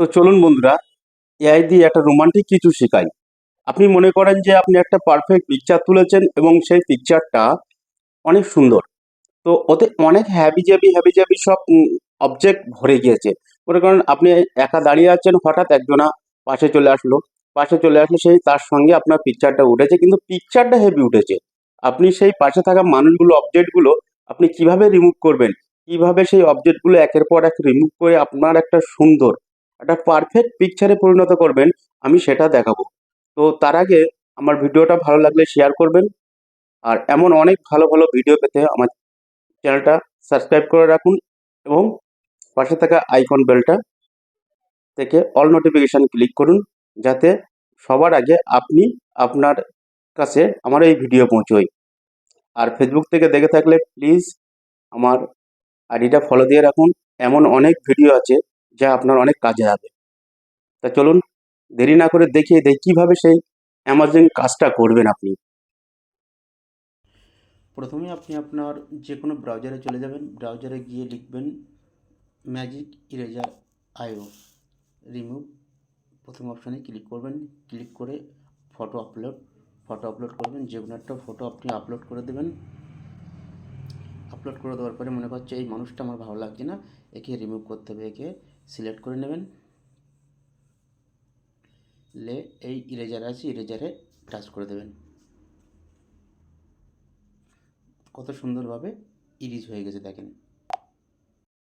তো চলুন বন্ধুরা, এআই দিয়ে একটা রোমান্টিক কিছু শেখাই। আপনি মনে করেন যে আপনি একটা পারফেক্ট পিকচার তুলেছেন এবং সেই পিকচারটা অনেক সুন্দর। তো ওতে অনেক হ্যাবি জ্যাবি হ্যাবি জ্যাবি সব অবজেক্ট ভরে গিয়েছে। মনে করেন আপনি একা দাঁড়িয়ে আছেন, হঠাৎ একজনা পাশে চলে আসলো। পাশে চলে আসলে, সেই তার সঙ্গে আপনার পিকচারটা উঠেছে, কিন্তু পিকচারটা হেভি উঠেছে। আপনি সেই পাশে থাকা মানুষগুলো অবজেক্টগুলো আপনি কীভাবে রিমুভ করবেন? কীভাবে সেই অবজেক্টগুলো একের পর এক রিমুভ করে আপনার একটা সুন্দর একটা পারফেক্ট পিকচারে পরিণত করবেন, আমি সেটা দেখাবো। তো তার আগে আমার ভিডিওটা ভালো লাগলে শেয়ার করবেন, আর এমন অনেক ভালো ভালো ভিডিও পেতে আমার চ্যানেলটা সাবস্ক্রাইব করে রাখুন এবং পাশে থাকা আইকন বেলটা থেকে অল নোটিফিকেশান ক্লিক করুন, যাতে সবার আগে আপনি আপনার কাছে আমার এই ভিডিও পৌঁছোয়। আর ফেসবুক থেকে দেখে থাকলে প্লিজ আমার আইডিটা ফলো দিয়ে রাখুন। এমন অনেক ভিডিও আছে যা আপনার অনেক কাজে যাবে। তা চলুন, দেরি না করে দেখিয়ে দেয় কীভাবে সেই অ্যামাজন কাজটা করবেন আপনি। প্রথমে আপনি আপনার যে কোনো ব্রাউজারে চলে যাবেন। ব্রাউজারে গিয়ে লিখবেন ম্যাজিক ইরেজার আইও রিমুভ প্রথম অপশানে ক্লিক করবেন। ক্লিক করে ফটো আপলোড ফটো আপলোড করবেন। যে কোনো একটা ফটো আপনি আপলোড করে দেবেন। আপলোড করে দেওয়ার পরে মনে করছে, এই মানুষটা আমার ভালো লাগছে না। একে রিমুভ করতে হবে, একে সিলেক্ট করে নেবেন। লে এই ইরেজার আছে ইরেজারে টাচ করে দেবেন। কত সুন্দরভাবে ইরিজ হয়ে গেছে দেখেন।